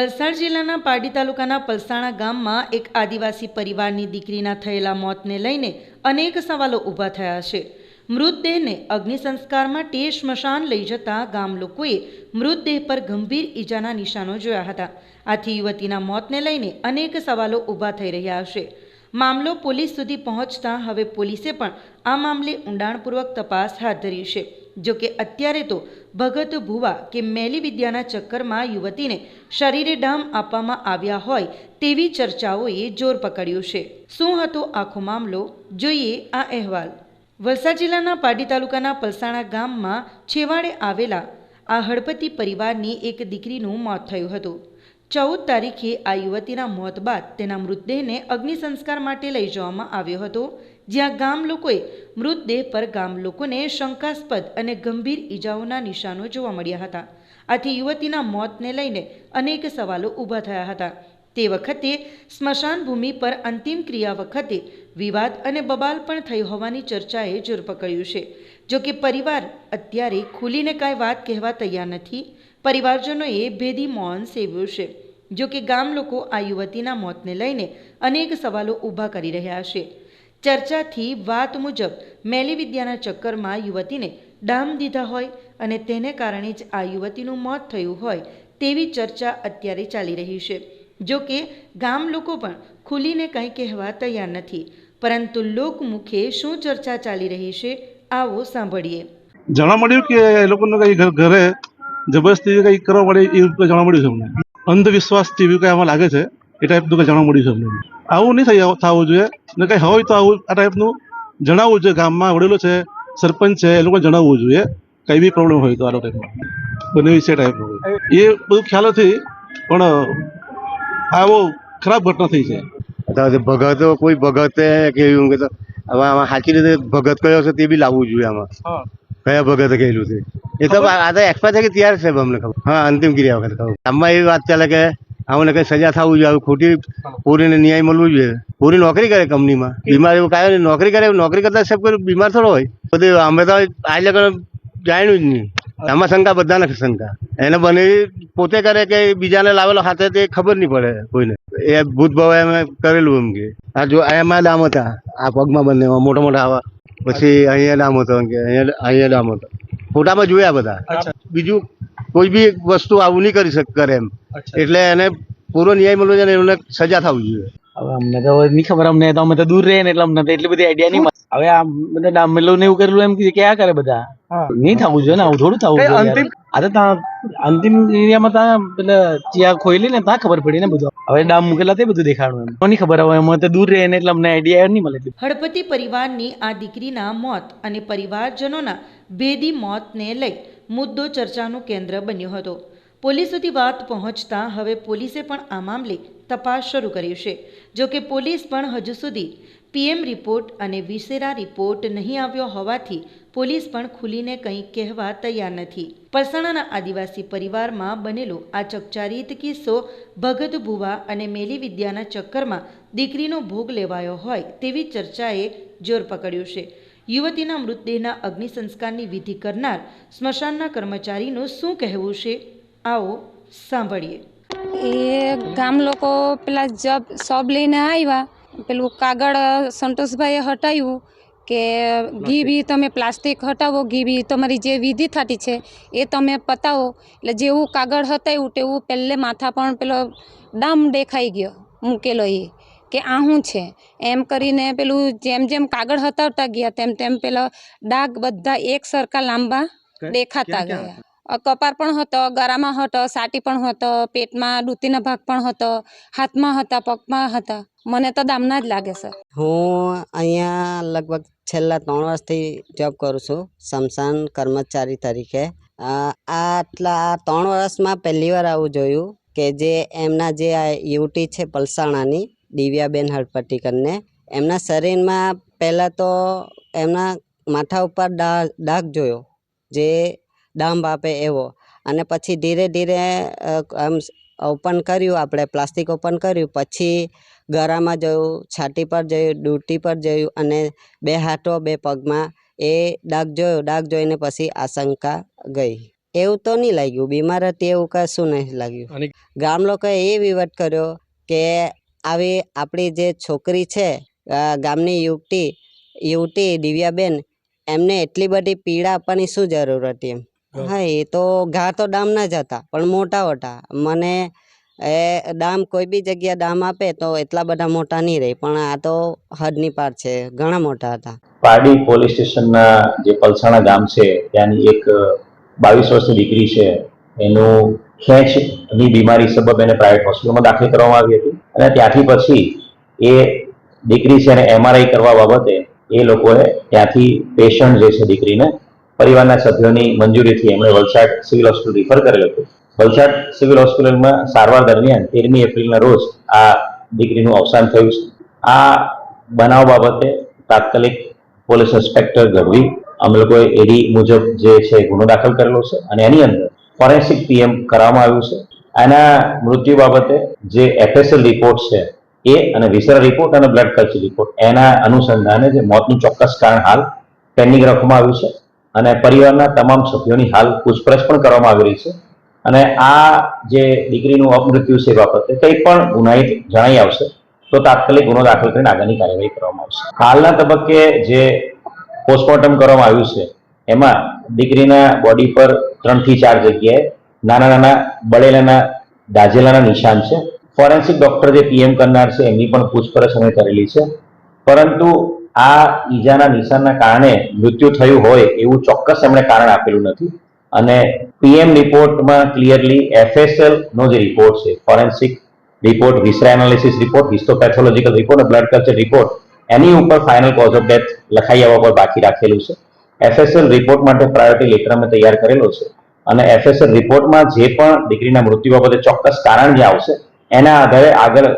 વલસાડ જિલ્લાના પારડી તાલુકાના પલસાણા ગામમાં એક આદિવાસી પરિવારની દીકરીના થયેલા મોતને લઈને અનેક સવાલો ઊભા થયા છે. મૃતદેહને અગ્નિ સંસ્કાર સ્મશાન લઈ જતા ગામ લોકોએ મૃતદેહ પર ગંભીર ઈજાના નિશાનો જોયા હતા. આથી યુવતીના મોતને લઈને અનેક સવાલો ઊભા થઈ રહ્યા છે. મામલો પોલીસ સુધી પહોંચતા હવે પોલીસે પણ આ મામલે ઊંડાણપૂર્વક તપાસ હાથ ધરી છે. જો કે અત્યારે તો ભગત ભુવા કે મેલી વિદ્યાના ચક્કરમાં યુવતીને શરીરે ડામ આપવામાં આવ્યા હોય તેવી ચર્ચાઓએ જોર પકડ્યું છે. શું હતો આખો મામલો? જોઈએ આ અહેવાલ. વલસાડ જિલ્લાના પાડી તાલુકાના પલસાણા ગામમાં છેવાડે આવેલા આ હળપતિ પરિવારની એક દીકરીનું મોત થયું હતું. ચૌદ તારીખે આ યુવતીના મોત બાદ તેના મૃતદેહને અગ્નિ સંસ્કાર માટે લઈ જવામાં આવ્યો હતો, જ્યાં ગામ લોકોએ મૃતદેહ પર ગામ લોકોને શંકાસ્પદ અને ગંભીર ઈજાઓના નિશાનો જોવા મળ્યા હતા. આથી યુવતીના મોતને લઈને અનેક સવાલો ઊભા થયા હતા. તે વખતે સ્મશાન ભૂમિ પર અંતિમ ક્રિયા વખતે વિવાદ અને બબાલ પણ થઈ હોવાની ચર્ચાએ જોર પકડ્યું છે. જો કે પરિવાર અત્યારે ખુલીને કાંઈ વાત કહેવા તૈયાર નથી, પરિવારજનોએ ભેદી મૌન સેવ્યું છે. જો કે ગામ લોકો આ યુવતીના મોતને લઈને અનેક સવાલો ઊભા કરી રહ્યા છે. ચર્ચાથી વાત મુજબ મેલી વિદ્યાના ચક્કરમાં યુવતીને ડામ દીધા હોય અને તેને કારણે જ આ યુવતીનું મોત થયું હોય તેવી ચર્ચા અત્યારે ચાલી રહી છે. જો કે ગામ લોકો પણ ખુલીને કંઈ કહેવા તૈયાર નથી. પરંતુ લોકમુખે શું ચર્ચા ચાલી રહી છે આવો સાંભળીએ. જાણવા મળ્યું કે એ લોકોને કઈ ઘરે જબરજસ્તી કઈ કરવા મળે એ જાણવા મળ્યું છે અંધવિશ્વાસ જેવી કઈ આમાં લાગે છે? એ ટાઈપનું જાણવા મળ્યું છે આવું નહીં થઈ થવું જોઈએ. ને કઈ હોય તો આવું આ ટાઈપનું જણાવવું જોઈએ. ગામમાં વડેલો છે સરપંચ છે એ લોકોને જણાવવું જોઈએ. કઈ બી પ્રોબ્લેમ હોય તો આ ટાઈપમાં. બંને વિશે ટાઈપનું એ બધું ખ્યાલ નથી પણ આવો ખરાબ ઘટના થઈ છે. ભગતો ભગત કોઈ ભગતે કે એવું કે હવે આમાં સાચી રીતે ભગત કયો છે તે બી લાવવું જોઈએ આમાં. કયા ભગતે કહેલું છે? એ તો આ તો એક્સપાયર થઈ કે ત્યારે છે અમને ખબર. હા અંતિમ ક્રિયા વખત ખબર. આમાં એવી વાત ચાલે કે આમને કઈ સજા થવું જોઈએ ખોટી પૂરીને ન્યાય મળવું જોઈએ. પૂરી નોકરી કરે કંપનીમાં. બીમાર એવું કાંઈ નોકરી કરે નોકરી કરતા સાહેબ કોઈ બીમાર થોડો હોય. બધું અમે તો આજ લગન જાણ્યું જ નહીં. આમાં શંકા બધાને શંકા. એને બને પોતે કરે કે બીજાને લાવેલો હાથે તે ખબર નહીં પડે કોઈને. એ ભૂત ભાવે અમે કરેલું એમ કે. આ જો એમાં ડામ હતા. આ પગમાં બંને મોટા મોટા આવા. પછી અહીંયા ડામ હતો કે અહીંયા અહીંયા ડામ હતો. ફોટામાં જોયા બધા. બીજું કોઈ બી વસ્તુ આવું નહીં કરી શકે કરે એમ. એટલે એને પૂરો ન્યાય મળવો જોઈએ એમને સજા થવી જોઈએ. હવે અમને તો નહીં ખબર અમને તો અમે તો દૂર રહીએ ને એટલે અમને તો એટલી બધી આઈડિયા નહીં હવે આ બધા ડામેલો ને એવું કરેલું એમ કે ક્યાં કરે બધા. નહીં થવું જોઈએ ને આવું થોડું થવું જોઈએ અંતિમ? આ તો ત્યાં અંતિમ એરિયામાં ત્યાં પેલા ચિયા ખોઈલી ને ત્યાં ખબર પડી ને બધું. હવે ડામ મૂકેલા તે બધું દેખાડું એમ. નહીં ખબર હવે અમે તો દૂર રહીએ ને એટલે અમને આઈડિયા નહીં મળે. હળપતિ પરિવારની આ દીકરીના મોત અને પરિવારજનોના ભેદી મોતને લઈ મુદ્દો ચર્ચાનું કેન્દ્ર બન્યો હતો. પોલીસ સુધી વાત પહોંચતા હવે પોલીસે પણ આ મામલે તપાસ શરૂ કરી છે. જો કે પોલીસ પણ હજુ સુધી પીએમ રિપોર્ટ અને વિસેરા રિપોર્ટ નહીં આવ્યો હોવાથી પોલીસ પણ ખુલીને કંઈ કહેવા તૈયાર નથી. પરસાણાના આદિવાસી પરિવારમાં બનેલો આ ચકચારિત કિસ્સો ભગત ભુવા અને મેલી વિદ્યાના ચક્કરમાં દીકરીનો ભોગ લેવાયો હોય તેવી ચર્ચાએ જોર પકડ્યું છે. યુવતીના મૃતદેહના અગ્નિ સંસ્કારની વિધિ કરનાર સ્મશાનના કર્મચારીનું શું કહેવું છે? આવો સાંભળીએ. એ ગામ લોકો પેલા જબ સબ લઈને આવ્યા. પેલું કાગળ સંતોષભાઈએ હટાવ્યું કે ઘી બી તમે પ્લાસ્ટિક હટાવો, ઘી બી તમારી જે વિધિ થતી છે એ તમે પતાવો. એટલે જેવું કાગળ હટાવ્યું તેવું પહેલે માથા પણ પેલો ડામ દેખાઈ ગયો મૂકેલો એ. કે આ શું છે? એમ કરીને પેલું જેમ જેમ કાગળ હતાવતા ગયા તેમ તેમ પેલા ડાઘ બધા એક સરખા લાંબા દેખાતા ગયા. અ, કપાર પણ હતો ગળામાં હતો સાટી પણ હતો પેટમાં ડૂતીના ભાગ પણ હતો હાથમાં હતા પગમાં હતા. મને તો દામના જ લાગે સર. હું અહીંયા લગભગ છેલ્લા ત્રણ વર્ષથી જોબ કરું છું શમશાન કર્મચારી તરીકે. આટલા ત્રણ વર્ષમાં પહેલી વાર આવું જોયું કે જે એમના જે આ યુવતી છે પલસાણાની દિવ્યાબેન હળપટી એમના શરીરમાં પહેલાં તો એમના માથા ઉપર ડા ડાઘ જોયો જે ડાંબ આપે એવો. અને પછી ધીરે ધીરે આમ ઓપન કર્યું આપણે પ્લાસ્ટિક ઓપન કર્યું. પછી ગળામાં જોયું છાતી પર જોયું ડૂટી પર જોયું અને બે હાથો બે પગમાં એ ડાઘ જોયો. ડાઘ જોઈને પછી આશંકા ગઈ. એવું તો નહીં લાગ્યું. બીમાર હતી એવું કશું નહીં લાગ્યું. ગામ લોકોએ એ વિવટ કર્યો કે આવી આપણી જે છોકરી છે ગામની યુવતી યુવતી દિવ્યાબેન એમને એટલી બધી પીડા આપવાની શું જરૂર હતી એમ? હા. હા એ તો ઘા તો ડામના જ હતા પણ મોટા મોટા મને એ ડામ કોઈ બી જગ્યા ડામ આપે તો એટલા બધા મોટા નહીં રહે પણ આ તો હદની પાર છે ઘણા મોટા હતા. પારડી પોલીસ સ્ટેશનના જે પલસાણા ગામ છે ત્યાંની એક બાવીસ વર્ષની દીકરી છે એનું ખેંચની બીમારી સબબ એને પ્રાઇવેટ હોસ્પિટલમાં દાખલ કરવામાં આવી હતી. અને ત્યાંથી પછી એ દીકરી છે એને એમઆરઆઈ કરવા બાબતે એ લોકોએ ત્યાંથી પેશન્ટ જે છે દીકરીને પરિવારના સભ્યોની મંજૂરીથી એમણે વલસાડ સિવિલ હોસ્પિટલ રિફર કરેલ હતું. વલસાડ સિવિલ હોસ્પિટલમાં સારવાર દરમિયાન તેરમી એપ્રિલના રોજ આ દીકરીનું અવસાન થયું છે. આ બનાવ બાબતે તાત્કાલિક પોલીસ ઇન્સ્પેક્ટર ગઢવી અમે લોકોએ એડી મુજબ જે છે ગુનો દાખલ કરેલો છે અને એની અંદર ફોરેન્સિક પીએમ કરવામાં આવ્યું છે. આના મૃત્યુ બાબતે જે એફએસએલ રિપોર્ટ છે, એ અને વિસરા રિપોર્ટ અને બ્લડ કલ્ચર રિપોર્ટ એના અનુસંધાને જે મોતનું ચોક્કસ કારણ હાલ પેન્ડિંગ રાખવામાં આવ્યું છે અને પરિવારના તમામ સભ્યોની હાલ પૂછપરછ પણ કરવામાં આવી રહી છે. અને આ જે દીકરીનું અપમૃત્યુ છે બાબતે કંઈ પણ ગુનાહિત જણાઈ આવશે તો તાત્કાલિક ગુનો દાખલ કરીને આગળની કાર્યવાહી કરવામાં આવશે. હાલના તબક્કે જે પોસ્ટમોર્ટમ કરવામાં આવ્યું છે એમાં દીકરીના બોડી પર ત્રણથી ચાર જગ્યાએ નાના નાના બળેલાના દાઝેલાના નિશાન છે. ફોરેન્સિક ડોક્ટર જે પીએમ કરનાર છે, એમની પણ પૂછપરછ અમે કરેલી છે. પરંતુ આ ઈજાના નિશાનના કારણે મૃત્યુ થયું હોય એવું ચોક્કસ એમણે કારણ આપેલું નથી. અને પીએમ રિપોર્ટમાં ક્લિયરલી એફએસએલ નો જે રિપોર્ટ છે forensic report viscera analysis report histopathological report blood culture report એની ઉપર ફાઇનલ કોઝ ઓફ ડેથ લખાઈ આવવા પર બાકી રાખેલું છે. એફએસએલ રિપોર્ટ માટે પ્રાયોરિટી લેટર અમે તૈયાર કરેલો છે. અને એફએસએલ રિપોર્ટમાં જે પણ દીકરીના મૃત્યુ બાબતે ચોક્કસ કારણ જે આવશે, એના આધારે આગળ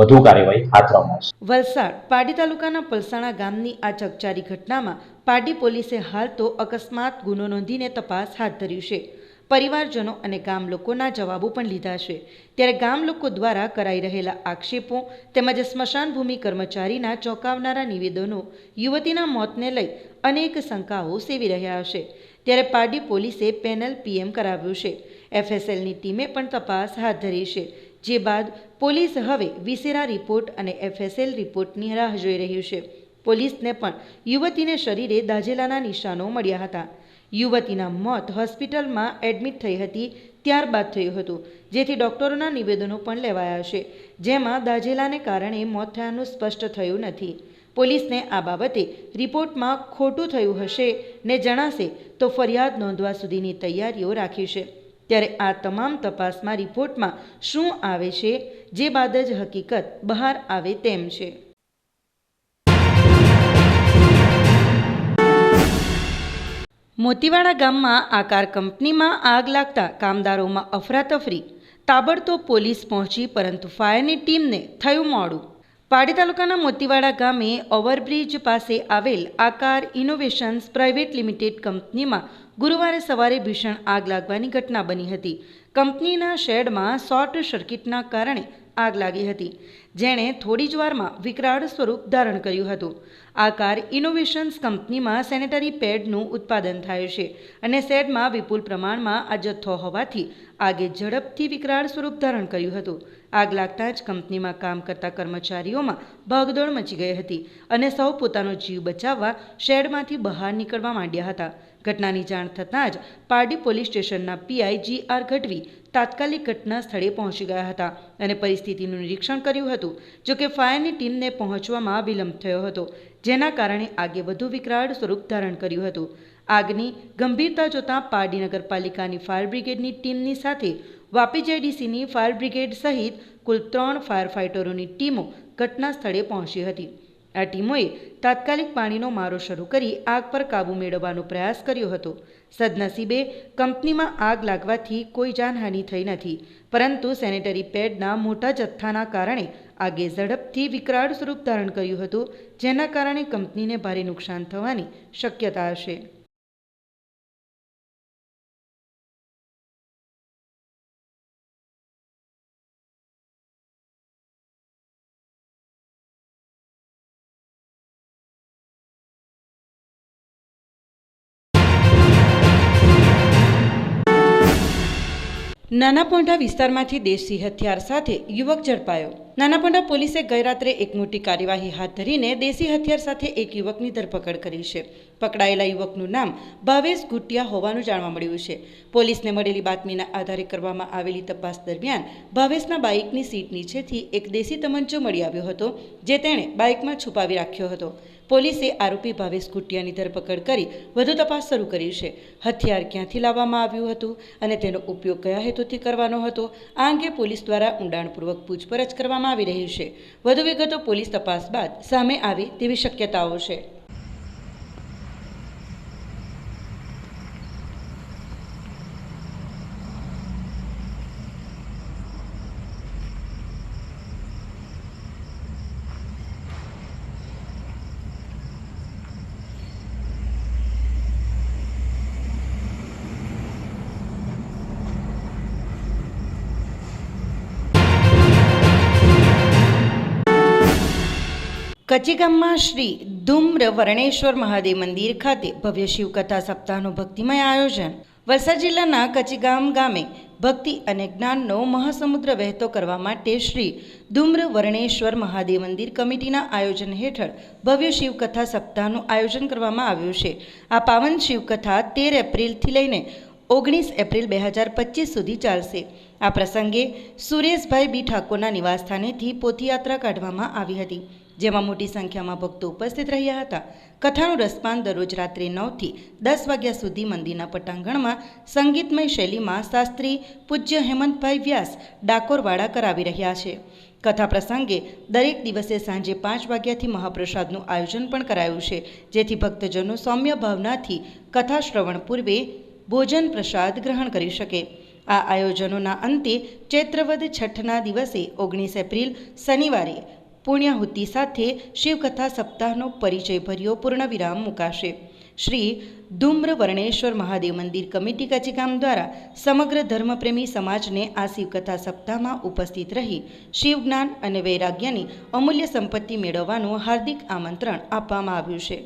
વધુ કાર્યવાહી હાથ ધરવામાં આવશે. વલસાડ પાડી તાલુકાના પલસાણા ગામની આ ચકચારી ઘટનામાં પાડી પોલીસે હાલ તો અકસ્માત ગુનો નોંધીને તપાસ હાથ ધર્યું છે. પરિવારજનો અને ગામ લોકોના જવાબો પણ લીધા છે. ત્યારે ગામ લોકો દ્વારા કરાઈ રહેલા આક્ષેપો તેમજ સ્મશાન ભૂમિ કર્મચારીના ચોંકાવનારા નિવેદનો યુવતીના મોતને લઈ અનેક શંકાઓ સેવી રહ્યા છે. ત્યારે પારડી પોલીસે પેનલ પીએમ કરાવ્યું છે. એફએસએલની ટીમે પણ તપાસ હાથ ધરી છે. જે બાદ પોલીસ હવે વિસેરા રિપોર્ટ અને એફએસએલ રિપોર્ટની રાહ જોઈ રહ્યું છે. પોલીસને પણ યુવતીને શરીરે દાઝેલાના નિશાનો મળ્યા હતા. યુવતીના મોત હોસ્પિટલમાં એડમિટ થઈ હતી, ત્યારબાદ થયું હતું. જેથી ડોક્ટરોના નિવેદનો પણ લેવાયા છે. જેમાં દાઝેલાને કારણે મોત થયાનું સ્પષ્ટ થયું નથી. પોલીસને આ બાબતે રિપોર્ટમાં ખોટું થયું હશે ને જણાશે તો ફરિયાદ નોંધવા સુધીની તૈયારીઓ રાખી છે. ત્યારે આ તમામ તપાસમાં રિપોર્ટમાં શું આવે છે, જે બાદ જ હકીકત બહાર આવે તેમ છે. મોતીવાડા ગામમાં આકાર કંપનીમાં આગ લાગતા કામદારોમાં અફરાતફરી. તાબડતોબ પોલીસ પહોંચી, પરંતુ ફાયરની ટીમને થયું મોડું. પાડી તાલુકાના મોતીવાડા ગામે ઓવરબ્રિજ પાસે આવેલ આકાર ઇનોવેશન્સ પ્રાઇવેટ લિમિટેડ કંપનીમાં ગુરુવારે સવારે ભીષણ આગ લાગવાની ઘટના બની હતી. કંપનીના શેડમાં શોર્ટ સર્કિટના કારણે આગ લાગી હતી, જેણે થોડી જ વારમાં વિકરાળ સ્વરૂપ ધારણ કર્યું હતું. આકાર ઇનોવેશન્સ કંપનીમાં સેનેટરી પેડનું ઉત્પાદન થાય છે અને શેડમાં વિપુલ પ્રમાણમાં આ જથ્થો હોવાથી આગે ઝડપથી વિકરાળ સ્વરૂપ ધારણ કર્યું હતું. આગ લાગતા જ કંપનીમાં કામ કરતા કર્મચારીઓમાં ભાગદોડ મચી ગઈ હતી અને સૌ પોતાનો જીવ બચાવવા શેડમાંથી બહાર નીકળવા માંડ્યા હતા. ઘટનાની જાણ થતાં જ પારડી પોલીસ સ્ટેશનના પીઆઈ જી આર ગઢવી તાત્કાલિક ઘટના સ્થળે પહોંચી ગયા હતા અને પરિસ્થિતિનું નિરીક્ષણ કર્યું હતું જોકે ફાયરની ટીમને પહોંચવામાં વિલંબ થયો હતો, જેના કારણે આગે વધુ વિકરાળ સ્વરૂપ ધારણ કર્યું હતું. આગની ગંભીરતા જોતાં પારડી નગરપાલિકાની ફાયર બ્રિગેડની ટીમની સાથે વાપી જેડીસીની ફાયર બ્રિગેડ સહિત કુલ ત્રણ ફાયર ફાઇટરોની ટીમો ઘટના સ્થળે પહોંચી હતી. આ ટીમોએ તાત્કાલિક પાણીનો મારો શરૂ કરી આગ પર કાબૂ મેળવવાનો પ્રયાસ કર્યો હતો. સદનસીબે કંપનીમાં આગ લાગવાથી કોઈ જાનહાનિ થઈ નથી, પરંતુ સેનેટરી પેડના મોટા જથ્થાના કારણે આગે ઝડપથી વિકરાળ સ્વરૂપ ધારણ કર્યું હતું, જેના કારણે કંપનીને ભારે નુકસાન થવાની શક્યતા હશે. નાના પોંઢા વિસ્તારમાંથી દેશી હથિયાર સાથે યુવક ઝડપાયો. નાના પોંઢા પોલીસે ગઈરાત્રે એક મોટી કાર્યવાહી હાથ ધરીને દેશી હથિયાર સાથે એક યુવકની ધરપકડ કરી છે. પકડાયેલા યુવકનું નામ ભાવેશ ગુટિયા હોવાનું જાણવા મળ્યું છે. પોલીસને મળેલી બાતમીના આધારે કરવામાં આવેલી તપાસ દરમિયાન ભાવેશના બાઇકની સીટ નીચેથી એક દેશી તમંચો મળી આવ્યો હતો, જે તેણે બાઇકમાં છુપાવી રાખ્યો હતો. પોલીસે આરોપી ભાવેશ ગુટિયાની ધરપકડ કરી વધુ તપાસ શરૂ કરી છે. હથિયાર ક્યાંથી લાવવામાં આવ્યું હતું અને તેનો ઉપયોગ કયા હેતુથી કરવાનો હતો, આ અંગે પોલીસ દ્વારા ઊંડાણપૂર્વક પૂછપરછ કરવામાં આવી રહી છે. વધુ વિગતો પોલીસ તપાસ બાદ સામે આવે તેવી શક્યતાઓ છે. કચીગામમાં શ્રી ધૂમ્ર વર્ણેશ્વર મહાદેવ મંદિર ખાતે ભવ્ય શિવકથા સપ્તાહનું ભક્તિમય આયોજન. વલસાડ જિલ્લાના કચીગામ ગામે ભક્તિ અને જ્ઞાનનો મહાસમુદ્ર વહેતો કરવા માટે શ્રી ધૂમ્ર વર્ણેશ્વર મહાદેવ મંદિર કમિટીના આયોજન હેઠળ ભવ્ય શિવકથા સપ્તાહનું આયોજન કરવામાં આવ્યું છે. આ પાવન શિવકથા તેર એપ્રિલથી લઈને ઓગણીસ એપ્રિલ બે હજાર પચીસ સુધી ચાલશે. આ પ્રસંગે સુરેશભાઈ બી ઠાકોરના નિવાસસ્થાનેથી પોથીયાત્રા કાઢવામાં આવી હતી. જેમાં મોટી સંખ્યામાં ભક્તો ઉપસ્થિત રહ્યા હતા. કથાનું રસપાન દરરોજ રાત્રે નવથી દસ વાગ્યા સુધી મંદિરના પટાંગણમાં સંગીતમય શૈલીમાં શાસ્ત્રી પૂજ્ય હેમંતભાઈ વ્યાસ ડાકોરવાડા કરાવી રહ્યા છે. કથા પ્રસંગે દરેક દિવસે સાંજે પાંચ વાગ્યાથી મહાપ્રસાદનું આયોજન પણ કરાયું છે, જેથી ભક્તજનો સૌમ્ય ભાવનાથી કથા શ્રવણ પૂર્વે ભોજન પ્રસાદ ગ્રહણ કરી શકે. આ આયોજનોના અંતે ચૈત્રવદ છઠના દિવસે ઓગણીસ એપ્રિલ શનિવારે પુણ્યાહુતિ સાથે શિવકથા સપ્તાહનો પરિચયભર્યો પૂર્ણવિરામ મુકાશે. શ્રી ધૂમ્ર વર્ણેશ્વર મહાદેવ મંદિર કમિટી કચીકામ દ્વારા સમગ્ર ધર્મપ્રેમી સમાજને આ શિવકથા સપ્તાહમાં ઉપસ્થિત રહી શિવજ્ઞાન અને વૈરાગ્યની અમૂલ્ય સંપત્તિ મેળવવાનું હાર્દિક આમંત્રણ આપવામાં આવ્યું છે.